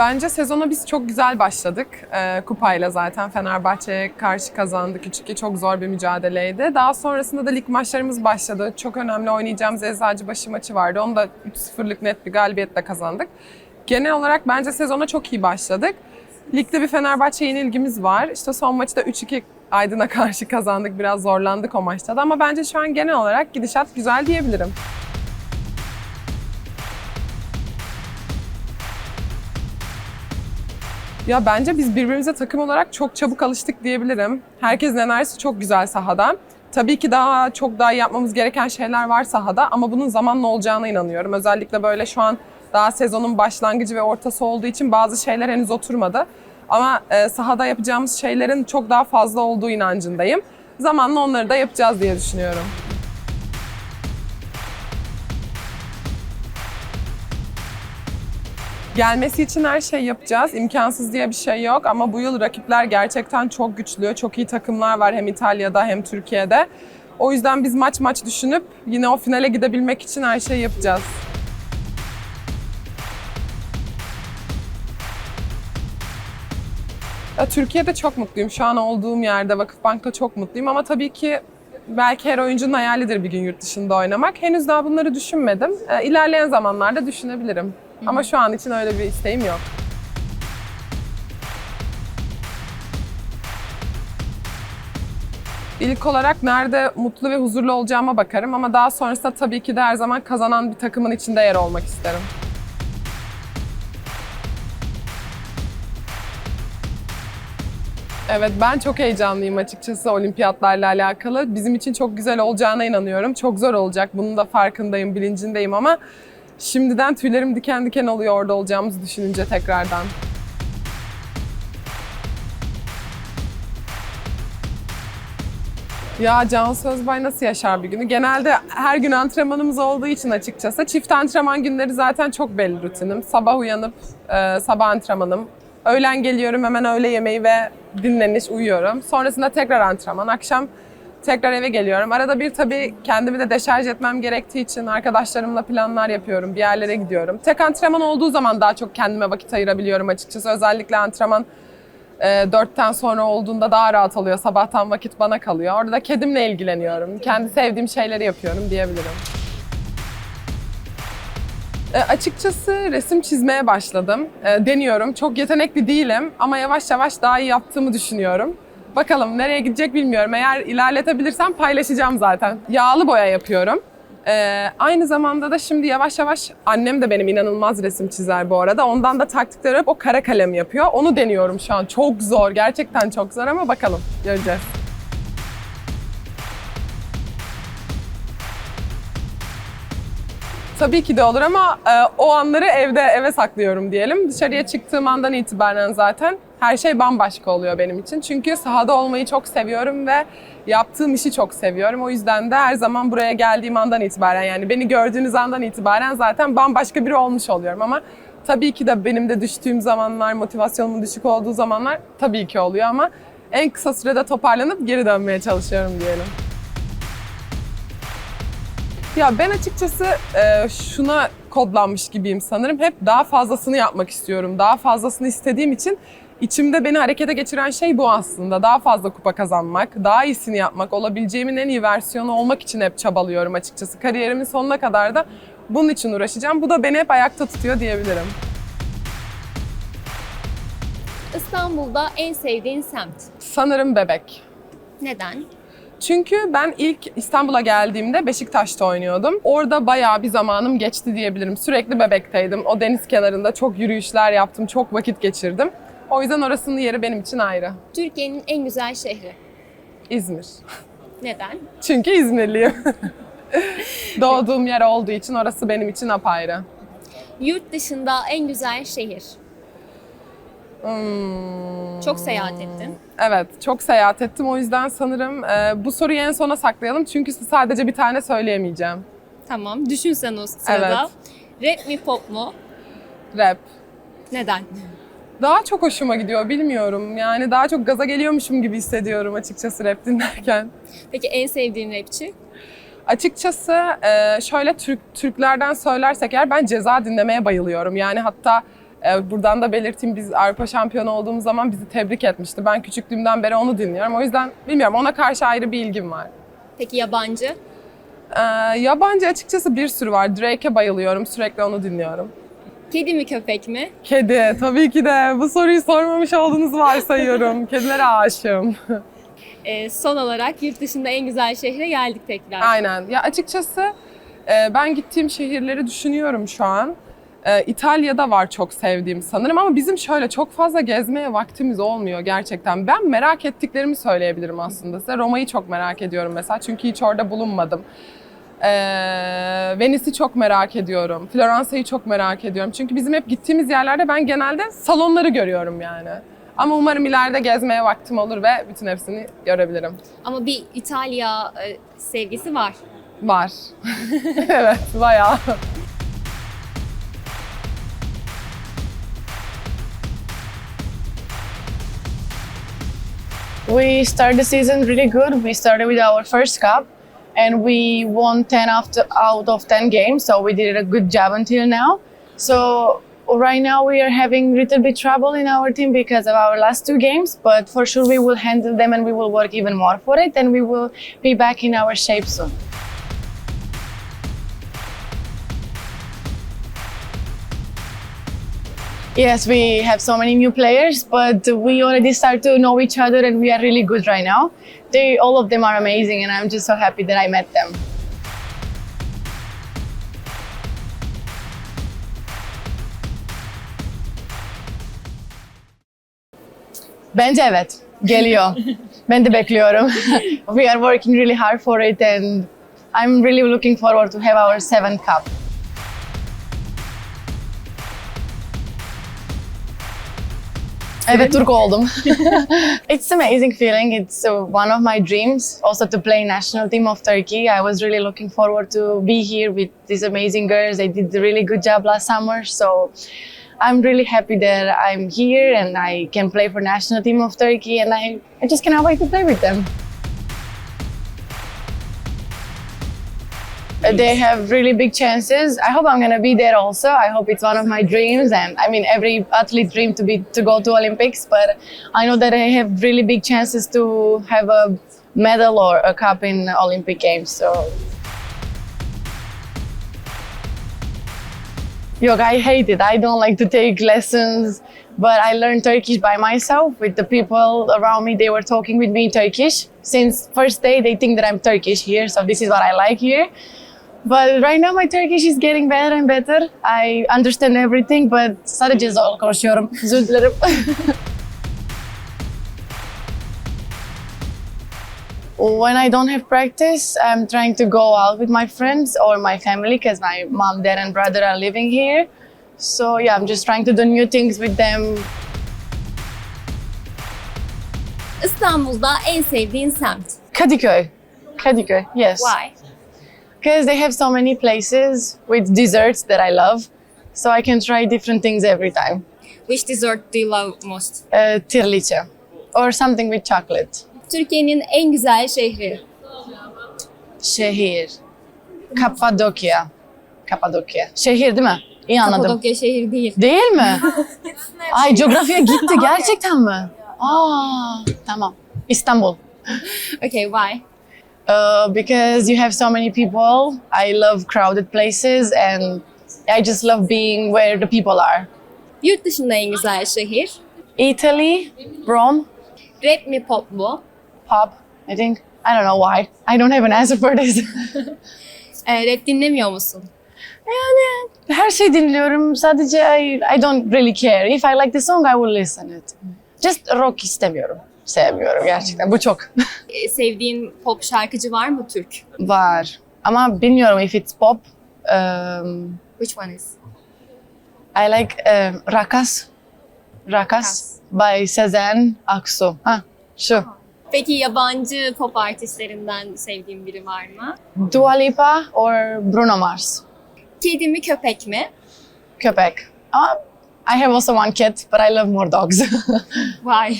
Bence sezona biz çok güzel başladık. Ee, kupayla zaten Fenerbahçe'ye karşı kazandık. 3-2 çok zor bir mücadeleydi. Daha sonrasında da lig maçlarımız başladı. Çok önemli oynayacağımız Eczacıbaşı maçı vardı. Onu da 3-0'lık net bir galibiyetle kazandık. Genel olarak bence sezona çok iyi başladık. Ligde bir Fenerbahçe yenilgimiz var. İşte son maçı da 3-2 Aydın'a karşı kazandık. Biraz zorlandık o maçta da ama bence şu an genel olarak gidişat güzel diyebilirim. Ya bence biz birbirimize takım olarak çok çabuk alıştık diyebilirim. Herkesin enerjisi çok güzel sahada. Tabii ki daha çok daha yapmamız gereken şeyler var sahada ama bunun zamanla olacağına inanıyorum. Özellikle böyle şu an daha sezonun başlangıcı ve ortası olduğu için bazı şeyler henüz oturmadı. Ama e, sahada yapacağımız şeylerin çok daha fazla olduğu inancındayım. Zamanla onları da yapacağız diye düşünüyorum. Gelmesi için her şey yapacağız. İmkansız diye bir şey yok ama bu yıl rakipler gerçekten çok güçlü. Çok iyi takımlar var hem İtalya'da hem Türkiye'de. O yüzden biz maç maç düşünüp yine o finale gidebilmek için her şeyi yapacağız. Ya, Türkiye'de çok mutluyum. Şu an olduğum yerde Vakıfbank'ta çok mutluyum ama tabii ki belki her oyuncunun hayalidir bir gün yurt dışında oynamak. Henüz daha bunları düşünmedim. Ee, İlerleyen zamanlarda düşünebilirim. Ama şu an için öyle bir isteğim yok. İlk olarak nerede mutlu ve huzurlu olacağıma bakarım ama daha sonrasında tabii ki de her zaman kazanan bir takımın içinde yer olmak isterim. Evet ben çok heyecanlıyım açıkçası olimpiyatlarla alakalı. Bizim için çok güzel olacağına inanıyorum. Çok zor olacak. Bunun da farkındayım, bilincindeyim ama şimdiden tüylerim diken diken oluyor orada olacağımızı düşününce tekrardan. Ya Can Sözbay nasıl yaşar bir günü? Genelde her gün antrenmanımız olduğu için açıkçası. Çift antrenman günleri zaten çok belli rutinim. Sabah uyanıp e, sabah antrenmanım. Öğlen geliyorum hemen öğle yemeği ve dinleniş, uyuyorum. Sonrasında tekrar antrenman. Akşam tekrar eve geliyorum. Arada bir tabii kendimi de deşarj etmem gerektiği için arkadaşlarımla planlar yapıyorum. Bir yerlere gidiyorum. Tek antrenman olduğu zaman daha çok kendime vakit ayırabiliyorum açıkçası. Özellikle antrenman e, dörtten sonra olduğunda daha rahat oluyor. Sabahtan vakit bana kalıyor. Orada da kedimle ilgileniyorum. Kendi sevdiğim şeyleri yapıyorum diyebilirim. E, açıkçası resim çizmeye başladım. E, deniyorum. Çok yetenekli değilim ama yavaş yavaş daha iyi yaptığımı düşünüyorum. Bakalım nereye gidecek bilmiyorum. Eğer ilerletebilirsem paylaşacağım zaten. Yağlı boya yapıyorum. E, aynı zamanda da şimdi yavaş yavaş annem de benim inanılmaz resim çizer bu arada. Ondan da taktikleri hep o kara kalem yapıyor. Onu deniyorum şu an. Çok zor. Gerçekten çok zor ama bakalım. Göreceğiz. Tabii ki de olur ama e, o anları evde eve saklıyorum diyelim. Dışarıya çıktığım andan itibaren zaten her şey bambaşka oluyor benim için. Çünkü sahada olmayı çok seviyorum ve yaptığım işi çok seviyorum. O yüzden de her zaman buraya geldiğim andan itibaren yani beni gördüğünüz andan itibaren zaten bambaşka biri olmuş oluyorum ama tabii ki de benim de düştüğüm zamanlar, motivasyonumun düşük olduğu zamanlar tabii ki oluyor ama en kısa sürede toparlanıp geri dönmeye çalışıyorum diyelim. Ya ben açıkçası e, şuna kodlanmış gibiyim sanırım. Hep daha fazlasını yapmak istiyorum. Daha fazlasını istediğim için içimde beni harekete geçiren şey bu aslında. Daha fazla kupa kazanmak, daha iyisini yapmak, olabileceğimin en iyi versiyonu olmak için hep çabalıyorum açıkçası. Kariyerimin sonuna kadar da bunun için uğraşacağım. Bu da beni hep ayakta tutuyor diyebilirim. İstanbul'da en sevdiğin semt. Sanırım bebek. Neden? Çünkü ben ilk İstanbul'a geldiğimde Beşiktaş'ta oynuyordum. Orada bayağı bir zamanım geçti diyebilirim. Sürekli bebekteydim. O deniz kenarında çok yürüyüşler yaptım, çok vakit geçirdim. O yüzden orasının yeri benim için ayrı. Türkiye'nin en güzel şehri. İzmir. Neden? Çünkü İzmirliyim. Doğduğum yer olduğu için orası benim için apayrı. Yurt dışında en güzel şehir. Hmm. Çok seyahat ettin. Evet, çok seyahat ettim. O yüzden sanırım e, bu soruyu en sona saklayalım. Çünkü sadece bir tane söyleyemeyeceğim. Tamam. Düşün sen o sırada. Rap mi pop mu? Rap. Neden? Daha çok hoşuma gidiyor, bilmiyorum. Yani daha çok gaza geliyormuşum gibi hissediyorum açıkçası rap dinlerken. Peki en sevdiğin rapçi? Açıkçası e, şöyle Türk Türklerden söylersek eğer ben ceza dinlemeye bayılıyorum. Yani hatta buradan da belirteyim biz Avrupa şampiyonu olduğumuz zaman bizi tebrik etmişti. Ben küçüklüğümden beri onu dinliyorum. O yüzden bilmiyorum ona karşı ayrı bir ilgim var. Peki yabancı? E, yabancı açıkçası bir sürü var. Drake'e bayılıyorum. Sürekli onu dinliyorum. Kedi mi köpek mi? Kedi tabii ki de. Bu soruyu sormamış olduğunuzu varsayıyorum. Kedilere aşığım. Ee, son olarak yurt dışında en güzel şehre geldik tekrar. Aynen. Ya açıkçası e, ben gittiğim şehirleri düşünüyorum şu an. E, İtalya'da var çok sevdiğim sanırım ama bizim şöyle çok fazla gezmeye vaktimiz olmuyor gerçekten. Ben merak ettiklerimi söyleyebilirim aslında size. Roma'yı çok merak ediyorum mesela çünkü hiç orada bulunmadım. E, Venice'i çok merak ediyorum. Floransa'yı çok merak ediyorum. Çünkü bizim hep gittiğimiz yerlerde ben genelde salonları görüyorum yani. Ama umarım ileride gezmeye vaktim olur ve bütün hepsini görebilirim. Ama bir İtalya e, sevgisi var. Var. evet, bayağı. We started the season really good. We started with our first cup and we won 10 after, out of 10 games, so we did a good job until now. So right now we are having a little bit trouble in our team because of our last two games, but for sure we will handle them and we will work even more for it and we will be back in our shape soon. Yes, we have so many new players, but we already start to know each other and we are really good right now. They all of them are amazing and I'm just so happy that I met them. Bence evet. Geliyor. ben de bekliyorum. we are working really hard for it and I'm really looking forward to have our seventh cup. Evet, Türk oldum. it's amazing feeling. It's uh, one of my dreams also to play national team of Turkey. I was really looking forward to be here with these amazing girls. They did a really good job last summer. So I'm really happy that I'm here and I can play for national team of Turkey and I, I just cannot wait to play with them. They have really big chances. I hope I'm gonna be there also. I hope it's one of my dreams, and I mean every athlete dream to be to go to Olympics. But I know that I have really big chances to have a medal or a cup in Olympic Games. So. Yok, I hate it. I don't like to take lessons, but I learned Turkish by myself with the people around me. They were talking with me in Turkish. Since first day, they think that I'm Turkish here, so this is what I like here. But right now my Turkish is getting better and better. I understand everything, but sadece zor konuşuyorum. Özür dilerim. when I don't have practice, I'm trying to go out with my friends or my family because my mom, dad, and brother are living here. So yeah, I'm just trying to do new things with them. İstanbul'da en sevdiğin semt. Kadıköy. Kadıköy, yes. Why? Because they have so many places with desserts that I love. So I can try different things every time. Which dessert do you love most? Uh, tirlice or something with chocolate. Türkiye'nin en güzel şehri. Şehir. Kapadokya. Kapadokya. Şehir değil mi? İyi anladım. Kapadokya şehir değil. Değil mi? Ay coğrafya gitti gerçekten mi? Aa, tamam. İstanbul. Okay, why? Uh, because you have so many people. I love crowded places and I just love being where the people are. Yurt dışında en güzel şehir. Italy, Rome, Rap mi pop mu? pop, I think. I don't know why. I don't have an answer for this. Ee, rap dinlemiyor musun? yani her şey dinliyorum. Sadece I, I don't really care. If I like the song, I will listen it. Just rock istemiyorum. Sevmiyorum gerçekten. Bu çok Ee, sevdiğin pop şarkıcı var mı Türk? var. Ama bilmiyorum if it's pop. Um, Which one is? I like um, Rakas. Rakas by Sezen Aksu. Ha, şu. Peki yabancı pop artistlerinden sevdiğin biri var mı? Dua Lipa or Bruno Mars. Kedi mi köpek mi? Köpek. Ama I have also one cat, but I love more dogs. Why?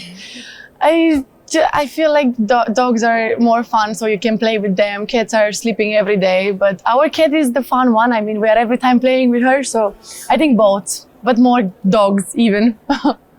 I I feel like do- dogs are more fun, so you can play with them. Cats are sleeping every day, but our cat is the fun one. I mean, we are every time playing with her, so I think both. but more dogs even.